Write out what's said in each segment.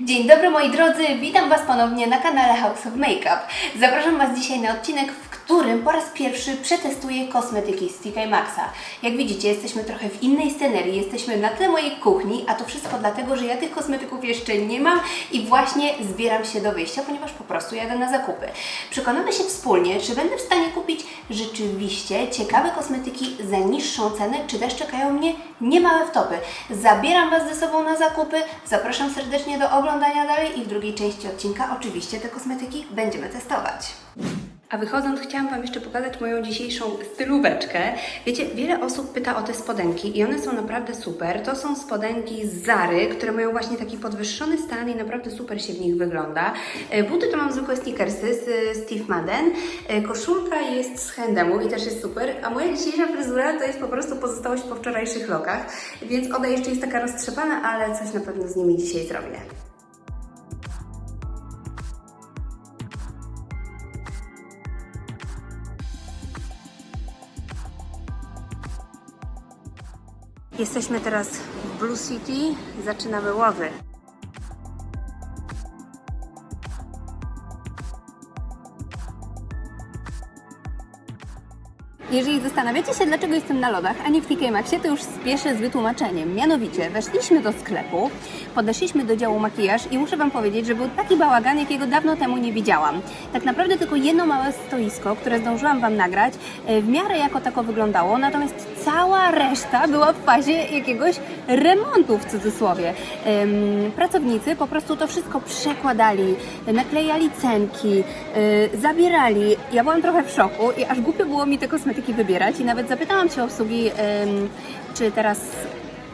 Dzień dobry moi drodzy, witam Was ponownie na kanale House of Makeup. Zapraszam Was dzisiaj na odcinek, w którym po raz pierwszy przetestuję kosmetyki z TK Maxa. Jak widzicie, jesteśmy trochę w innej scenerii, jesteśmy na tle mojej kuchni, a to wszystko dlatego, że ja tych kosmetyków jeszcze nie mam i właśnie zbieram się do wyjścia, ponieważ po prostu jadę na zakupy. Przekonamy się wspólnie, czy będę w stanie kupić rzeczywiście ciekawe kosmetyki za niższą cenę, czy też czekają mnie niemałe wtopy. Zabieram Was ze sobą na zakupy, zapraszam serdecznie do oglądania dalej i w drugiej części odcinka oczywiście te kosmetyki będziemy testować. A wychodząc, chciałam Wam jeszcze pokazać moją dzisiejszą stylóweczkę. Wiecie, wiele osób pyta o te spodenki i one są naprawdę super. To są spodenki z Zary, które mają właśnie taki podwyższony stan i naprawdę super się w nich wygląda. E, Buty to mam zwykłe sneakersy z e, Steve Madden. E, Koszulka jest z Handemu i też jest super, a moja dzisiejsza fryzura to jest po prostu pozostałość po wczorajszych lokach, więc ona jeszcze jest taka roztrzepana, ale coś na pewno z nimi dzisiaj zrobię. Jesteśmy teraz w Blue City, zaczynamy łowy. Jeżeli zastanawiacie się, dlaczego jestem na lodach, a nie w TK Maxie, to już spieszę z wytłumaczeniem. Mianowicie, weszliśmy do sklepu, podeszliśmy do działu makijaż i muszę Wam powiedzieć, że był taki bałagan, jakiego dawno temu nie widziałam. Tak naprawdę tylko jedno małe stoisko, które zdążyłam Wam nagrać, e, w miarę jako tako wyglądało, natomiast cała reszta była w fazie jakiegoś remontu w cudzysłowie. Pracownicy po prostu to wszystko przekładali, naklejali cenki, y, zabierali. Ja byłam trochę w szoku i aż głupio było mi te kosmetyki wybierać i nawet zapytałam się obsługi, czy teraz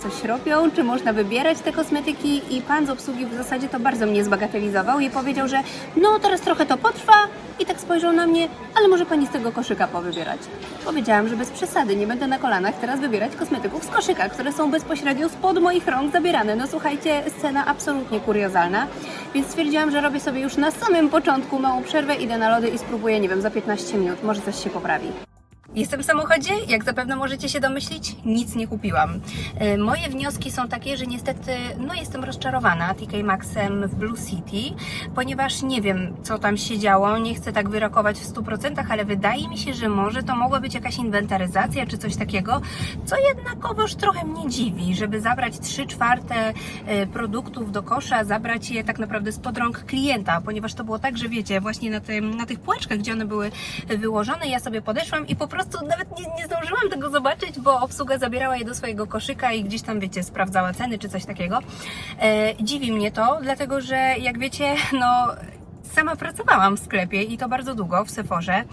coś robią, czy można wybierać te kosmetyki i pan z obsługi w zasadzie to bardzo mnie zbagatelizował i powiedział, że no teraz trochę to potrwa i tak spojrzał na mnie, ale może pani z tego koszyka powybierać. Powiedziałam, że bez przesady, nie będę na kolanach teraz wybierać kosmetyków z koszyka, które są bezpośrednio spod moich rąk zabierane. No słuchajcie, scena absolutnie kuriozalna, więc stwierdziłam, że robię sobie już na samym początku małą przerwę, idę na lody i spróbuję, nie wiem, za 15 minut, może coś się poprawi. Jestem w samochodzie, jak zapewne możecie się domyślić, nic nie kupiłam. E, Moje wnioski są takie, że niestety no jestem rozczarowana TK Maxem w Blue City, ponieważ nie wiem, co tam się działo, nie chcę tak wyrokować w 100%, ale wydaje mi się, że może to mogła być jakaś inwentaryzacja czy coś takiego, co jednakowoż trochę mnie dziwi, żeby zabrać 3 czwarte e, produktów do kosza, zabrać je tak naprawdę spod rąk klienta, ponieważ to było tak, że wiecie, właśnie na, tym, na tych półeczkach, gdzie one były wyłożone, ja sobie podeszłam i po prostu nawet nie, nie zdążyłam tego zobaczyć, bo obsługa zabierała je do swojego koszyka i gdzieś tam, wiecie, sprawdzała ceny czy coś takiego. E, dziwi mnie to, dlatego że jak wiecie, no sama pracowałam w sklepie i to bardzo długo w Seforze. E,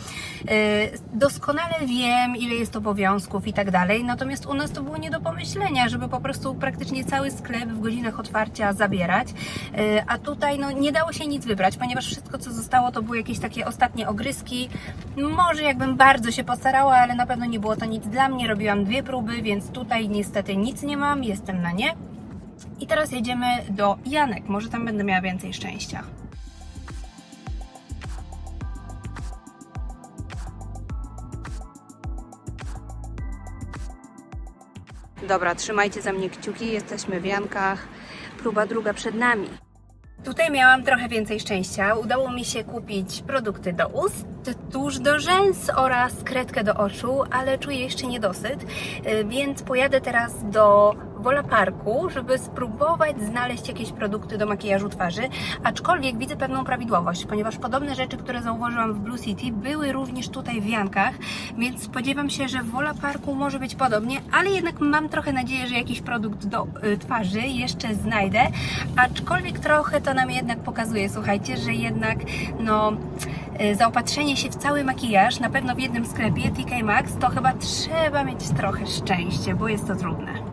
Doskonale wiem, ile jest obowiązków i tak dalej, natomiast u nas to było nie do pomyślenia, żeby po prostu praktycznie cały sklep w godzinach otwarcia zabierać, E, a tutaj no, nie dało się nic wybrać, ponieważ wszystko, co zostało, to były jakieś takie ostatnie ogryski. Może jakbym bardzo się postarała, ale na pewno nie było to nic dla mnie. Robiłam dwie próby, więc tutaj niestety nic nie mam, jestem na nie. I teraz jedziemy do Janek, może tam będę miała więcej szczęścia. Dobra, trzymajcie za mnie kciuki, jesteśmy w Jankach. Próba druga przed nami. Tutaj miałam trochę więcej szczęścia. Udało mi się kupić produkty do ust, tuż do rzęs oraz kredkę do oczu, ale czuję jeszcze niedosyt, y, więc pojadę teraz do Wola Parku, żeby spróbować znaleźć jakieś produkty do makijażu twarzy, aczkolwiek widzę pewną prawidłowość, ponieważ podobne rzeczy, które zauważyłam w Blue City, były również tutaj w Jankach, więc spodziewam się, że w Wola Parku może być podobnie, ale jednak mam trochę nadzieję, że jakiś produkt do y, twarzy jeszcze znajdę, aczkolwiek trochę to nam jednak pokazuje, słuchajcie, że jednak no y, zaopatrzenie się w cały makijaż, na pewno w jednym sklepie TK Maxx, to chyba trzeba mieć trochę szczęście, bo jest to trudne.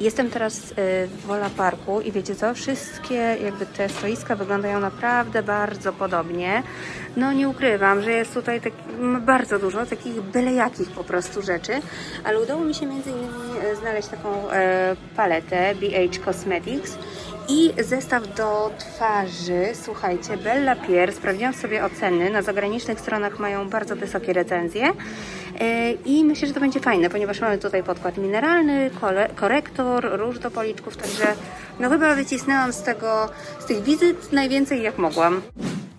Jestem teraz y, w Wola Parku i wiecie co? Wszystkie jakby te stoiska wyglądają naprawdę bardzo podobnie. No nie ukrywam, że jest tutaj tak, bardzo dużo takich byle jakich po prostu rzeczy, ale udało mi się między innymi e, znaleźć taką e, paletę BH Cosmetics i zestaw do twarzy. Słuchajcie, Bella Pierre, sprawdziłam sobie oceny, na zagranicznych stronach mają bardzo wysokie recenzje. E, I myślę, że to będzie fajne, ponieważ mamy tutaj podkład mineralny, korektor, róż do policzków, także No chyba wycisnęłam z tego, z tych wizyt najwięcej jak mogłam.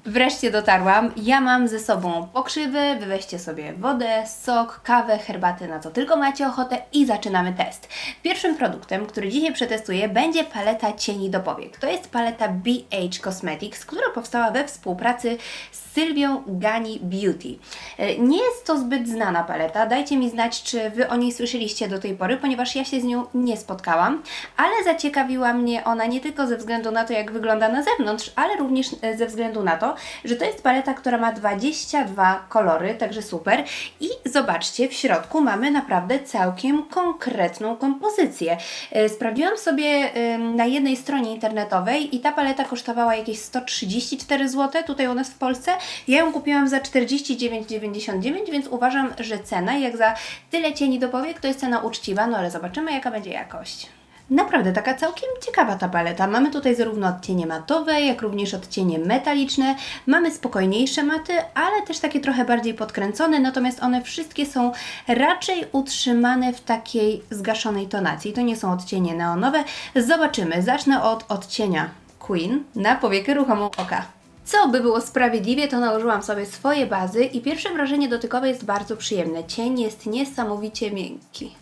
Wreszcie dotarłam. Ja mam ze sobą pokrzywy, wy weźcie sobie wodę, sok, kawę, herbatę, na co tylko macie ochotę i zaczynamy test. Pierwszym produktem, który dzisiaj przetestuję, będzie paleta cieni do powiek. To jest paleta BH Cosmetics, która powstała we współpracy z Sylwią Gani Beauty. E, Nie jest to zbyt znana paleta, dajcie mi znać, czy Wy o niej słyszeliście do tej pory, ponieważ ja się z nią nie spotkałam, ale zaciekawiła mnie ona nie tylko ze względu na to, jak wygląda na zewnątrz, ale również e, ze względu na to, że to jest paleta, która ma 22 kolory, także super. I zobaczcie, w środku mamy naprawdę całkiem konkretną kompozycję. E, Sprawdziłam sobie na jednej stronie internetowej i ta paleta kosztowała jakieś 134 zł tutaj u nas w Polsce. Ja ją kupiłam za 49,99, więc uważam, że cena jak za tyle cieni do powiek to jest cena uczciwa, no ale zobaczymy jaka będzie jakość. Naprawdę taka całkiem ciekawa ta paleta. Mamy tutaj zarówno odcienie matowe, jak również odcienie metaliczne. Mamy spokojniejsze maty, ale też takie trochę bardziej podkręcone, natomiast one wszystkie są raczej utrzymane w takiej zgaszonej tonacji. To nie są odcienie neonowe. Zobaczymy. Zacznę od odcienia Queen na powiekę ruchomą oka. Co by było sprawiedliwie, to nałożyłam sobie swoje bazy i pierwsze wrażenie dotykowe jest bardzo przyjemne. Cień jest niesamowicie miękki.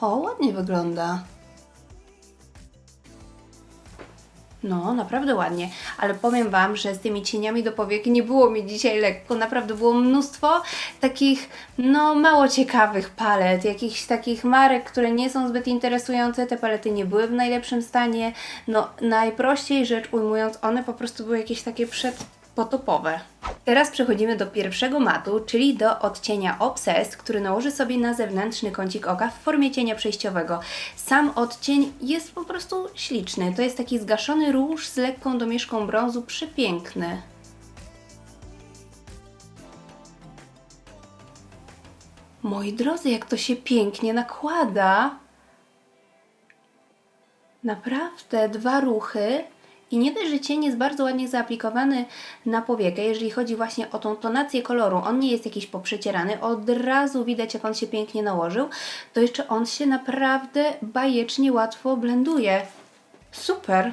O, ładnie wygląda. No, naprawdę ładnie, ale powiem Wam, że z tymi cieniami do powiek nie było mi dzisiaj lekko. Naprawdę było mnóstwo takich, no, mało ciekawych palet, jakichś takich marek, które nie są zbyt interesujące. Te palety nie były w najlepszym stanie. No, najprościej rzecz ujmując, one po prostu były jakieś takie przed potopowe. Teraz przechodzimy do pierwszego matu, czyli do odcienia Obsessed, który nałoży sobie na zewnętrzny kącik oka w formie cienia przejściowego. Sam odcień jest po prostu śliczny. To jest taki zgaszony róż z lekką domieszką brązu, przepiękny. Moi drodzy, jak to się pięknie nakłada. Naprawdę, dwa ruchy i nie dość, że cień jest bardzo ładnie zaaplikowany na powiekę, jeżeli chodzi właśnie o tą tonację koloru, on nie jest jakiś poprzecierany, od razu widać jak on się pięknie nałożył, to jeszcze on się naprawdę bajecznie łatwo blenduje. Super!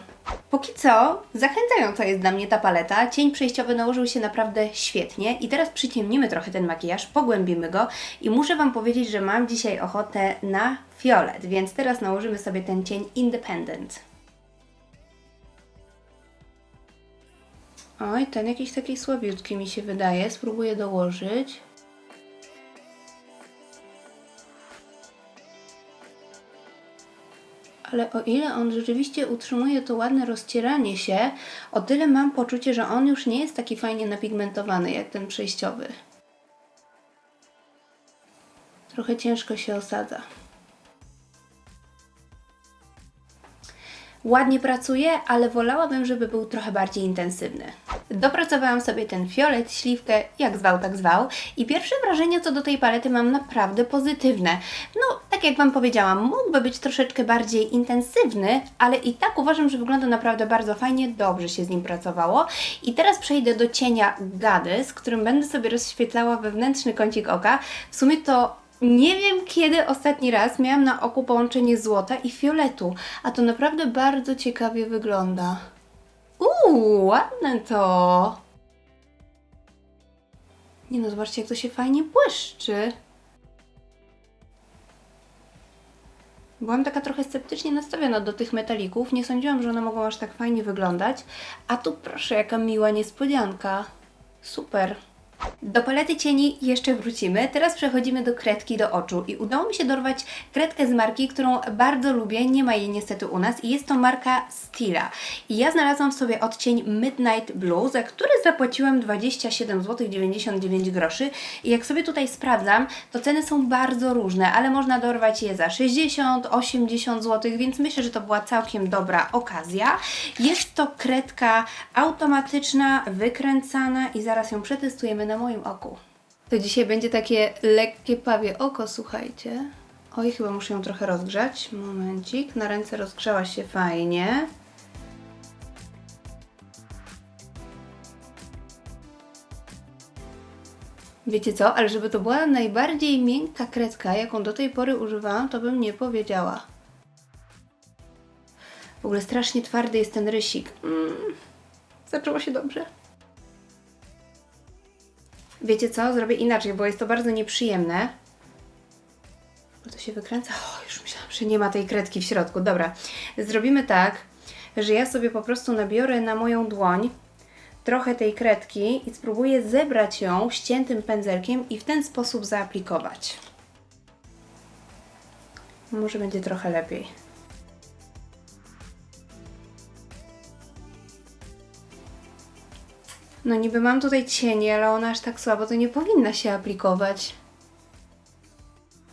Póki co, zachęcająca jest dla mnie ta paleta. Cień przejściowy nałożył się naprawdę świetnie i teraz przyciemnimy trochę ten makijaż, pogłębimy go i muszę Wam powiedzieć, że mam dzisiaj ochotę na fiolet, więc teraz nałożymy sobie ten cień Independent. Oj, ten jakiś taki słabiutki mi się wydaje. Spróbuję dołożyć. Ale o ile on rzeczywiście utrzymuje to ładne rozcieranie się, o tyle mam poczucie, że on już nie jest taki fajnie napigmentowany jak ten przejściowy. Trochę ciężko się osadza. Ładnie pracuje, ale wolałabym, żeby był trochę bardziej intensywny. Dopracowałam sobie ten fiolet, śliwkę, jak zwał, tak zwał i pierwsze wrażenie co do tej palety mam naprawdę pozytywne. No, tak jak Wam powiedziałam, mógłby być troszeczkę bardziej intensywny, ale i tak uważam, że wygląda naprawdę bardzo fajnie, dobrze się z nim pracowało. I teraz przejdę do cienia Gady, z którym będę sobie rozświetlała wewnętrzny kącik oka. W sumie to nie wiem, kiedy ostatni raz miałam na oku połączenie złota i fioletu, a to naprawdę bardzo ciekawie wygląda. Uuu, ładne to! Nie no, zobaczcie, jak to się fajnie błyszczy. Byłam taka trochę sceptycznie nastawiona do tych metalików. Nie sądziłam, że one mogą aż tak fajnie wyglądać. A tu proszę, jaka miła niespodzianka. Super. Do palety cieni jeszcze wrócimy. Teraz przechodzimy do kredki do oczu i udało mi się dorwać kredkę z marki, którą bardzo lubię. Nie ma jej niestety u nas i jest to marka Stila. I ja znalazłam sobie odcień Midnight Blue, za który zapłaciłam 27 zł 99 groszy. I jak sobie tutaj sprawdzam, to ceny są bardzo różne, ale można dorwać je za 60, 80 zł, więc myślę, że to była całkiem dobra okazja. Jest to kredka automatyczna, wykręcana i zaraz ją przetestujemy na moim oku. To dzisiaj będzie takie lekkie pawie oko, słuchajcie. Oj, chyba muszę ją trochę rozgrzać. Momencik. Na ręce rozgrzała się fajnie. Wiecie co, ale żeby to była najbardziej miękka kredka, jaką do tej pory używałam, to bym nie powiedziała. W ogóle strasznie twardy jest ten rysik. Mm. Zaczęło się dobrze. Wiecie co? Zrobię inaczej, bo jest to bardzo nieprzyjemne. Bo to się wykręca. O, już myślałam, że nie ma tej kredki w środku. Dobra, zrobimy tak, że ja sobie po prostu nabiorę na moją dłoń trochę tej kredki i spróbuję zebrać ją ściętym pędzelkiem i w ten sposób zaaplikować. Może będzie trochę lepiej. No niby mam tutaj cienie, ale ona aż tak słabo to nie powinna się aplikować.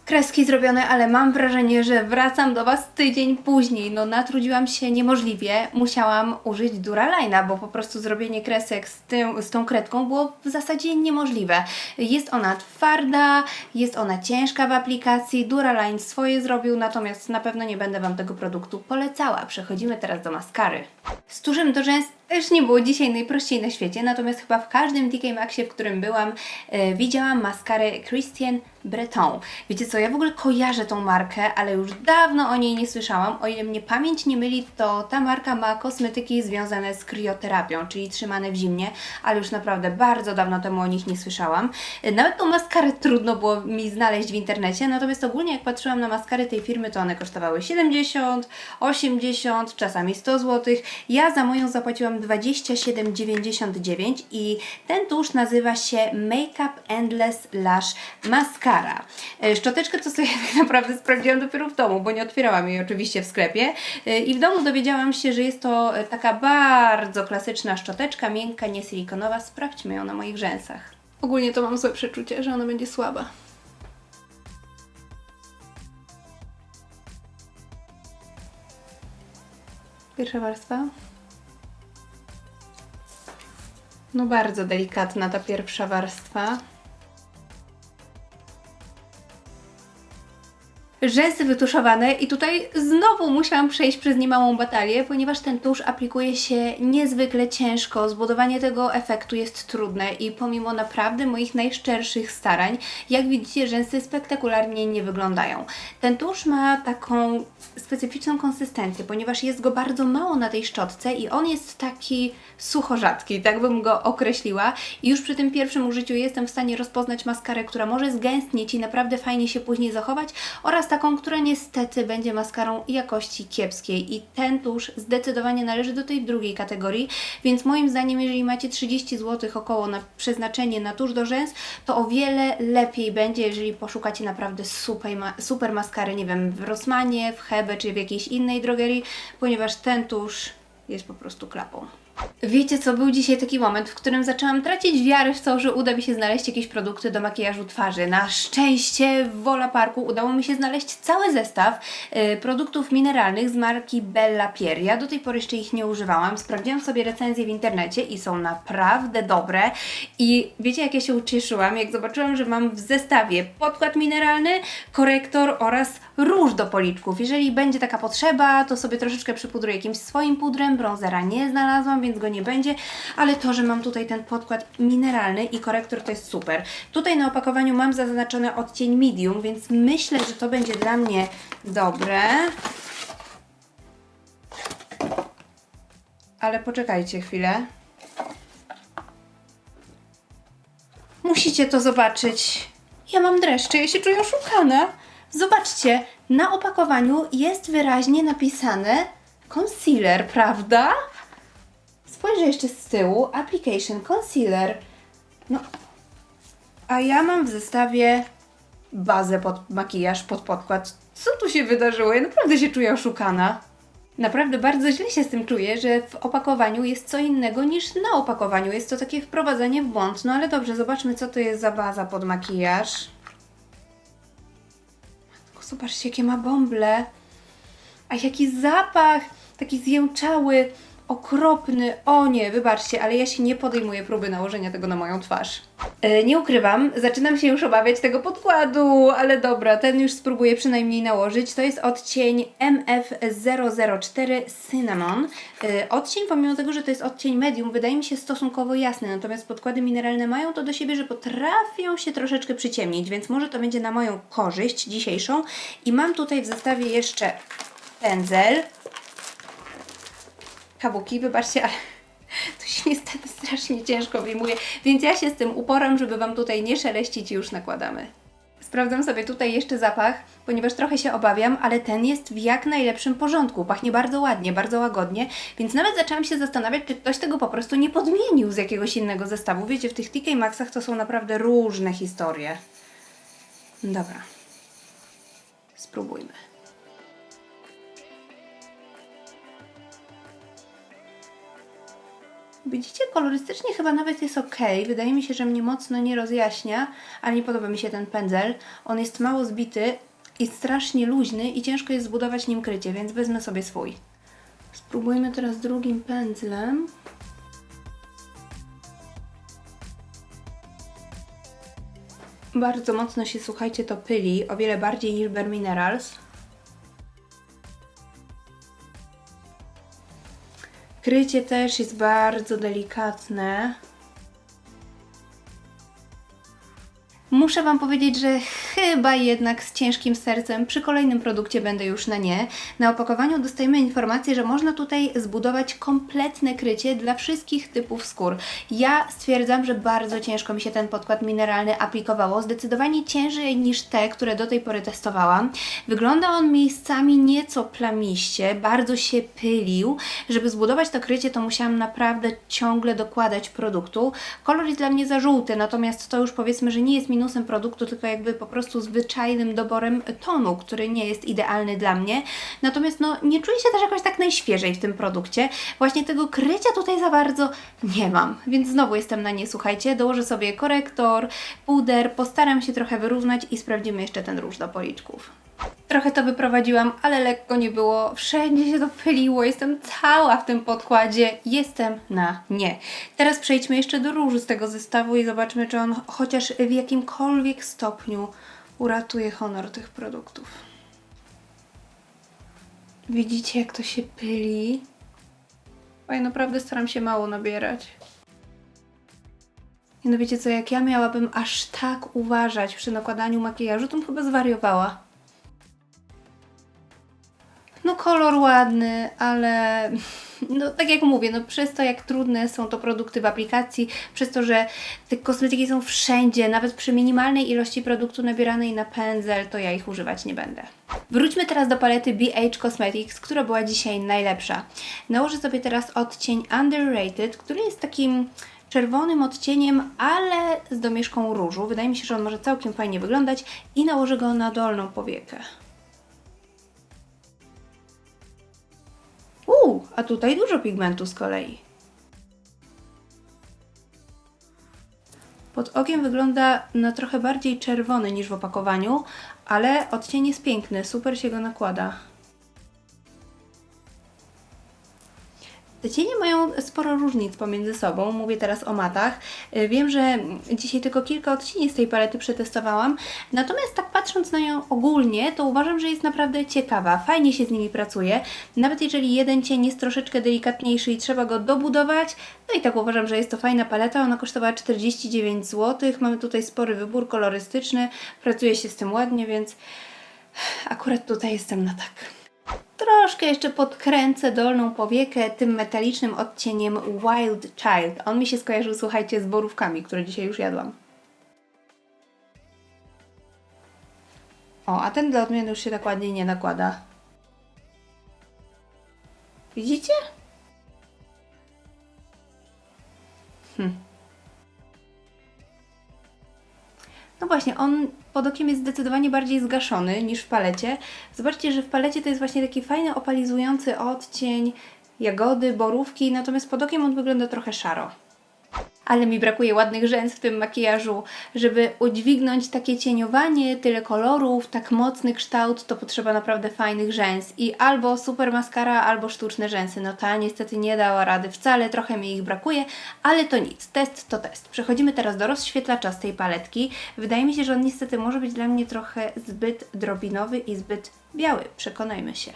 Kreski zrobione, ale mam wrażenie, że wracam do Was tydzień później. No natrudziłam się niemożliwie. Musiałam użyć Duralina, bo po prostu zrobienie kresek z, tym, z tą kredką było w zasadzie niemożliwe. Jest ona twarda, jest ona ciężka w aplikacji. Duraline swoje zrobił, natomiast na pewno nie będę Wam tego produktu polecała. Przechodzimy teraz do maskary. Z tuszem do rzęs też nie było dzisiaj najprościej na świecie, natomiast chyba w każdym DK Maxie, w którym byłam, e, widziałam maskarę Christian Breton. Wiecie co, ja w ogóle kojarzę tą markę, ale już dawno o niej nie słyszałam. O ile mnie pamięć nie myli, to ta marka ma kosmetyki związane z krioterapią, czyli trzymane w zimnie, ale już naprawdę bardzo dawno temu o nich nie słyszałam. E, Nawet tą maskarę trudno było mi znaleźć w internecie, natomiast ogólnie jak patrzyłam na maskary tej firmy, to one kosztowały 70, 80, czasami 100 zł. Ja za moją zapłaciłam 27,99 i ten tusz nazywa się Makeup Endless Lash Mascara. E, Szczoteczkę to sobie tak naprawdę sprawdziłam dopiero w domu, bo nie otwierałam jej oczywiście w sklepie E, i w domu dowiedziałam się, że jest to e, taka bardzo klasyczna szczoteczka, miękka, niesilikonowa. Sprawdźmy ją na moich rzęsach. Ogólnie to mam złe przeczucie, że ona będzie słaba. Pierwsza warstwa. No bardzo delikatna ta pierwsza warstwa. Rzęsy wytuszowane i tutaj znowu musiałam przejść przez niemałą batalię, ponieważ ten tusz aplikuje się niezwykle ciężko. Zbudowanie tego efektu jest trudne i pomimo naprawdę moich najszczerszych starań, jak widzicie, rzęsy spektakularnie nie wyglądają. Ten tusz ma taką specyficzną konsystencję, ponieważ jest go bardzo mało na tej szczotce i on jest taki sucho-rzadki, tak bym go określiła. I już przy tym pierwszym użyciu jestem w stanie rozpoznać maskarę, która może zgęstnieć i naprawdę fajnie się później zachować oraz taką, która niestety będzie maskarą jakości kiepskiej. I ten tusz zdecydowanie należy do tej drugiej kategorii, więc moim zdaniem, jeżeli macie 30 zł około na przeznaczenie na tusz do rzęs, to o wiele lepiej będzie, jeżeli poszukacie naprawdę super, ma- super maskary, nie wiem, w Rossmanie, w Hebe czy w jakiejś innej drogerii, ponieważ ten tusz jest po prostu klapą. Wiecie co, był dzisiaj taki moment, w którym zaczęłam tracić wiarę w to, że uda mi się znaleźć jakieś produkty do makijażu twarzy. Na szczęście w Wola Parku udało mi się znaleźć cały zestaw y, produktów mineralnych z marki Bella Pierre. Ja do tej pory jeszcze ich nie używałam. Sprawdziłam sobie recenzje w internecie i są naprawdę dobre. I wiecie jak ja się ucieszyłam, jak zobaczyłam, że mam w zestawie podkład mineralny, korektor oraz róż do policzków. Jeżeli będzie taka potrzeba, to sobie troszeczkę przypudruję jakimś swoim pudrem. Bronzera nie znalazłam, więc go nie będzie, ale to, że mam tutaj ten podkład mineralny i korektor to jest super. Tutaj na opakowaniu mam zaznaczony odcień medium, więc myślę, że to będzie dla mnie dobre. Ale poczekajcie chwilę. Musicie to zobaczyć. Ja mam dreszcze, ja się czuję oszukana. Zobaczcie, na opakowaniu jest wyraźnie napisane concealer, prawda? Spojrzę jeszcze z tyłu. Application concealer. No. A ja mam w zestawie bazę pod makijaż, pod podkład. Co tu się wydarzyło? Ja naprawdę się czuję oszukana. Naprawdę bardzo źle się z tym czuję, że w opakowaniu jest co innego niż na opakowaniu. Jest to takie wprowadzenie w błąd. No ale dobrze, zobaczmy co to jest za baza pod makijaż. Zobaczcie jakie ma bąble. A jaki zapach! Taki zjęczały, okropny. O nie, wybaczcie, ale ja się nie podejmuję próby nałożenia tego na moją twarz. E, nie ukrywam, zaczynam się już obawiać tego podkładu, ale dobra, ten już spróbuję przynajmniej nałożyć. To jest odcień MF004 Cinnamon. E, odcień, pomimo tego, że to jest odcień medium, wydaje mi się stosunkowo jasny, natomiast podkłady mineralne mają to do siebie, że potrafią się troszeczkę przyciemnić, więc może to będzie na moją korzyść dzisiejszą. I mam tutaj w zestawie jeszcze pędzel kabuki, wybaczcie, ale to się niestety strasznie ciężko wyjmuje, więc ja się z tym uporam, żeby Wam tutaj nie szeleścić i już nakładamy. Sprawdzam sobie tutaj jeszcze zapach, ponieważ trochę się obawiam, ale ten jest w jak najlepszym porządku. Pachnie bardzo ładnie, bardzo łagodnie, więc nawet zaczęłam się zastanawiać, czy ktoś tego po prostu nie podmienił z jakiegoś innego zestawu. Wiecie, w tych TK Maxach to są naprawdę różne historie. Dobra. Spróbujmy. Widzicie, kolorystycznie chyba nawet jest ok. Wydaje mi się, że mnie mocno nie rozjaśnia, ale nie podoba mi się ten pędzel. On jest mało zbity i strasznie luźny i ciężko jest zbudować nim krycie, więc wezmę sobie swój. Spróbujmy teraz drugim pędzlem. Bardzo mocno się, słuchajcie, to pyli, o wiele bardziej niż Bare Minerals. Krycie też jest bardzo delikatne. Muszę Wam powiedzieć, że chyba jednak z ciężkim sercem przy kolejnym produkcie będę już na nie. Na opakowaniu dostajemy informację, że można tutaj zbudować kompletne krycie dla wszystkich typów skór. Ja stwierdzam, że bardzo ciężko mi się ten podkład mineralny aplikowało, zdecydowanie ciężej niż te, które do tej pory testowałam. Wygląda on miejscami nieco plamiście, bardzo się pylił. Żeby zbudować to krycie, to musiałam naprawdę ciągle dokładać produktu. Kolor jest dla mnie za żółty, natomiast to już powiedzmy, że nie jest minusem produktu, tylko jakby po prostu zwyczajnym doborem tonu, który nie jest idealny dla mnie. Natomiast no, nie czuję się też jakoś tak najświeżej w tym produkcie. Właśnie tego krycia tutaj za bardzo nie mam, więc znowu jestem na nie, słuchajcie. Dołożę sobie korektor, puder, postaram się trochę wyrównać i sprawdzimy jeszcze ten róż do policzków. Trochę to wyprowadziłam, ale lekko nie było. Wszędzie się to pyliło. Jestem cała w tym podkładzie. Jestem na nie. Teraz przejdźmy jeszcze do różu z tego zestawu i zobaczmy, czy on chociaż w jakimkolwiek stopniu uratuje honor tych produktów. Widzicie, jak to się pyli? Oj, naprawdę staram się mało nabierać. I no wiecie co, jak ja miałabym aż tak uważać przy nakładaniu makijażu, to bym chyba zwariowała. Kolor ładny, ale no tak jak mówię, no przez to jak trudne są to produkty w aplikacji, przez to, że te kosmetyki są wszędzie, nawet przy minimalnej ilości produktu nabieranej na pędzel, to ja ich używać nie będę. Wróćmy teraz do palety BH Cosmetics, która była dzisiaj najlepsza. Nałożę sobie teraz odcień Underrated, który jest takim czerwonym odcieniem, ale z domieszką różu. Wydaje mi się, że on może całkiem fajnie wyglądać i nałożę go na dolną powiekę. A tutaj dużo pigmentu z kolei. Pod okiem wygląda na trochę bardziej czerwony niż w opakowaniu, ale odcień jest piękny, super się go nakłada. Te cienie mają sporo różnic pomiędzy sobą, mówię teraz o matach. Y, Wiem, że dzisiaj tylko kilka odcieni z tej palety przetestowałam, natomiast tak patrząc na nią ogólnie, to uważam, że jest naprawdę ciekawa, fajnie się z nimi pracuje. Nawet jeżeli jeden cień jest troszeczkę delikatniejszy i trzeba go dobudować, no i tak uważam, że jest to fajna paleta, ona kosztowała 49 zł, mamy tutaj spory wybór kolorystyczny, pracuje się z tym ładnie, więc akurat tutaj jestem na tak. Troszkę jeszcze podkręcę dolną powiekę tym metalicznym odcieniem Wild Child. On mi się skojarzył, słuchajcie, z borówkami, które dzisiaj już jadłam. O, a ten dla odmiany już się tak ładnie nie nakłada. Widzicie? Hm. No właśnie, on pod okiem jest zdecydowanie bardziej zgaszony niż w palecie. Zobaczcie, że w palecie to jest właśnie taki fajny, opalizujący odcień jagody, borówki, natomiast pod okiem on wygląda trochę szaro. Ale mi brakuje ładnych rzęs w tym makijażu. Żeby udźwignąć takie cieniowanie, tyle kolorów, tak mocny kształt, to potrzeba naprawdę fajnych rzęs. I albo super maskara, albo sztuczne rzęsy. No ta niestety nie dała rady wcale, trochę mi ich brakuje, ale to nic. Test to test. Przechodzimy teraz do rozświetlacza z tej paletki. Wydaje mi się, że on niestety może być dla mnie trochę zbyt drobinowy i zbyt biały. Przekonajmy się.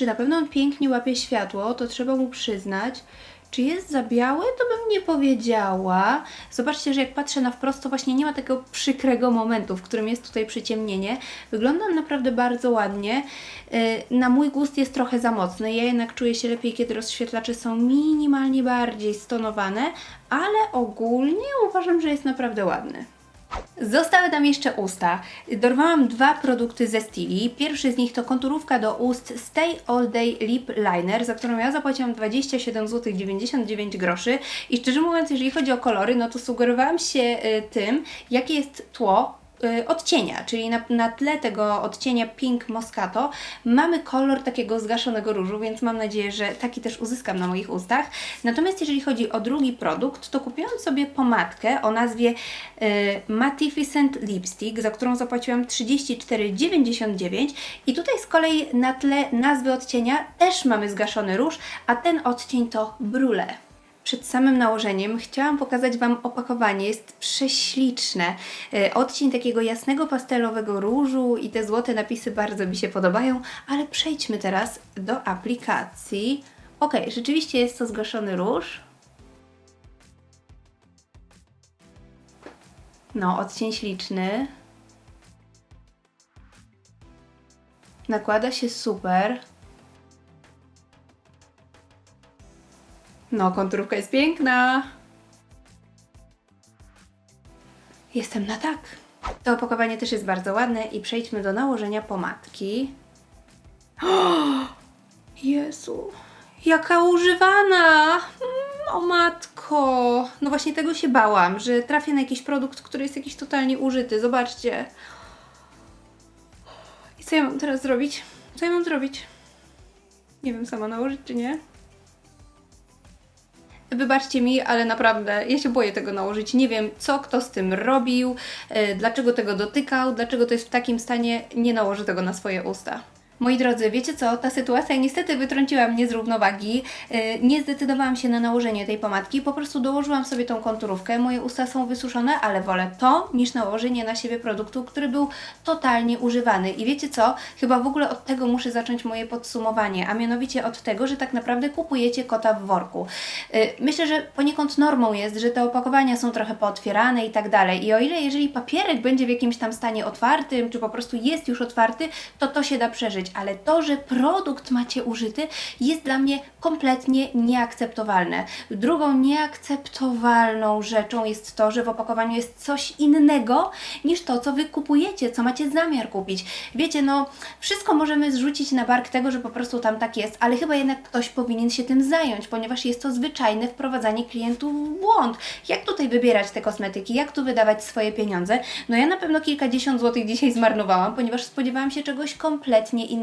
Czy na pewno on pięknie łapie światło, to trzeba mu przyznać. Czy jest za biały? To bym nie powiedziała. Zobaczcie, że jak patrzę na wprost, to właśnie nie ma takiego przykrego momentu, w którym jest tutaj przyciemnienie. Wygląda on naprawdę bardzo ładnie. Yy, Na mój gust jest trochę za mocny. Ja jednak czuję się lepiej, kiedy rozświetlacze są minimalnie bardziej stonowane, ale ogólnie uważam, że jest naprawdę ładny. Zostały nam jeszcze usta. Dorwałam dwa produkty ze Stili. Pierwszy z nich to konturówka do ust Stay All Day Lip Liner, za którą ja zapłaciłam 27 zł 99 groszy. I szczerze mówiąc, jeżeli chodzi o kolory, no to sugerowałam się y, tym, jakie jest tło odcienia, czyli na, na tle tego odcienia Pink Moscato mamy kolor takiego zgaszonego różu, więc mam nadzieję, że taki też uzyskam na moich ustach. Natomiast jeżeli chodzi o drugi produkt, to kupiłam sobie pomadkę o nazwie y, Matificent Lipstick, za którą zapłaciłam 34,99 i tutaj z kolei na tle nazwy odcienia też mamy zgaszony róż, a ten odcień to Brule. Przed samym nałożeniem chciałam pokazać Wam opakowanie. Jest prześliczne. E, Odcień takiego jasnego pastelowego różu i te złote napisy bardzo mi się podobają, ale przejdźmy teraz do aplikacji. Ok, rzeczywiście jest to zgaszony róż. No, odcień śliczny. Nakłada się super. No, konturówka jest piękna. Jestem na tak. To opakowanie też jest bardzo ładne i przejdźmy do nałożenia pomadki. O, Jezu, jaka używana! Mm, O matko! No właśnie tego się bałam, że trafię na jakiś produkt, który jest jakiś totalnie użyty. Zobaczcie. I co ja mam teraz zrobić? Co ja mam zrobić? Nie wiem sama nałożyć czy nie. Wybaczcie mi, ale naprawdę ja się boję tego nałożyć. Nie wiem, co kto z tym robił, yy, dlaczego tego dotykał, dlaczego to jest w takim stanie. Nie nałożę tego na swoje usta. Moi drodzy, wiecie co? Ta sytuacja niestety wytrąciła mnie z równowagi. Yy, nie zdecydowałam się na nałożenie tej pomadki, po prostu dołożyłam sobie tą konturówkę. Moje usta są wysuszone, ale wolę to niż nałożenie na siebie produktu, który był totalnie używany. I wiecie co? Chyba w ogóle od tego muszę zacząć moje podsumowanie, a mianowicie od tego, że tak naprawdę kupujecie kota w worku. Yy, Myślę, że poniekąd normą jest, że te opakowania są trochę pootwierane i tak dalej. I o ile jeżeli papierek będzie w jakimś tam stanie otwartym, czy po prostu jest już otwarty, to to się da przeżyć. Ale to, że produkt macie użyty, jest dla mnie kompletnie nieakceptowalne. Drugą nieakceptowalną rzeczą jest to, że w opakowaniu jest coś innego niż to, co Wy kupujecie, co macie zamiar kupić. Wiecie, no, wszystko możemy zrzucić na bark tego, że po prostu tam tak jest, ale chyba jednak ktoś powinien się tym zająć, ponieważ jest to zwyczajne wprowadzanie klientów w błąd. Jak tutaj wybierać te kosmetyki, jak tu wydawać swoje pieniądze? No ja na pewno kilkadziesiąt złotych dzisiaj zmarnowałam, ponieważ spodziewałam się czegoś kompletnie innego.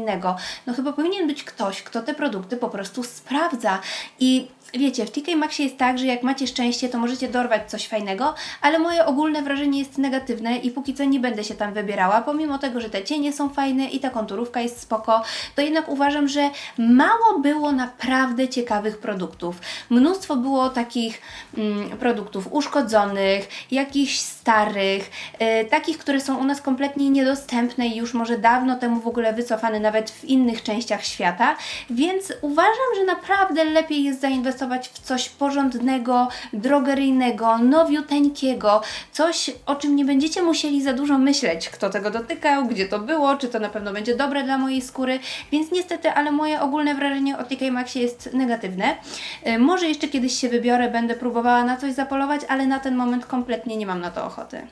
No chyba powinien być ktoś, kto te produkty po prostu sprawdza i Wiecie, w TK Maxie jest tak, że jak macie szczęście, to możecie dorwać coś fajnego, ale moje ogólne wrażenie jest negatywne i póki co nie będę się tam wybierała, pomimo tego, że te cienie są fajne i ta konturówka jest spoko, to jednak uważam, że mało było naprawdę ciekawych produktów. Mnóstwo było takich mm, produktów uszkodzonych, jakichś starych, e, takich, które są u nas kompletnie niedostępne i już może dawno temu w ogóle wycofane nawet w innych częściach świata, więc uważam, że naprawdę lepiej jest zainwestować w coś porządnego, drogeryjnego, nowiuteńkiego, coś, o czym nie będziecie musieli za dużo myśleć, kto tego dotykał, gdzie to było, czy to na pewno będzie dobre dla mojej skóry, więc niestety, ale moje ogólne wrażenie o TK Maxie jest negatywne. E, Może jeszcze kiedyś się wybiorę, będę próbowała na coś zapolować, ale na ten moment kompletnie nie mam na to ochoty. 好的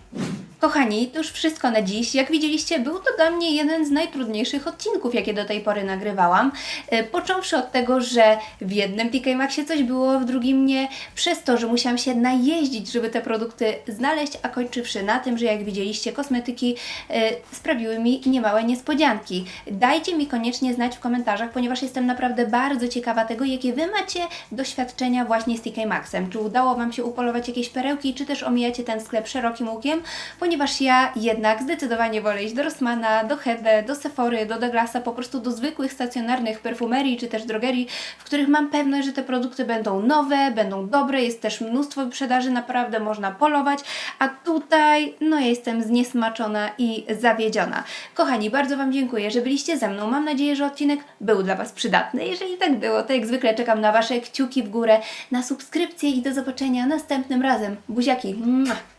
Kochani, to już wszystko na dziś. Jak widzieliście, był to dla mnie jeden z najtrudniejszych odcinków, jakie do tej pory nagrywałam. E, Począwszy od tego, że w jednym TK Maxie coś było, w drugim nie, przez to, że musiałam się najeździć, żeby te produkty znaleźć, a kończywszy na tym, że jak widzieliście, kosmetyki e, sprawiły mi niemałe niespodzianki. Dajcie mi koniecznie znać w komentarzach, ponieważ jestem naprawdę bardzo ciekawa tego, jakie Wy macie doświadczenia właśnie z TK Maxem. Czy udało Wam się upolować jakieś perełki, czy też omijacie ten sklep szerokim łukiem, ponieważ ponieważ ja jednak zdecydowanie wolę iść do Rossmana, do Hebe, do Sephory, do Douglasa, po prostu do zwykłych stacjonarnych perfumerii czy też drogerii, w których mam pewność, że te produkty będą nowe, będą dobre, jest też mnóstwo wyprzedaży, naprawdę można polować, a tutaj no ja jestem zniesmaczona i zawiedziona. Kochani, bardzo Wam dziękuję, że byliście ze mną. Mam nadzieję, że odcinek był dla Was przydatny. Jeżeli tak było, to jak zwykle czekam na Wasze kciuki w górę, na subskrypcję i do zobaczenia następnym razem. Buziaki! Mua.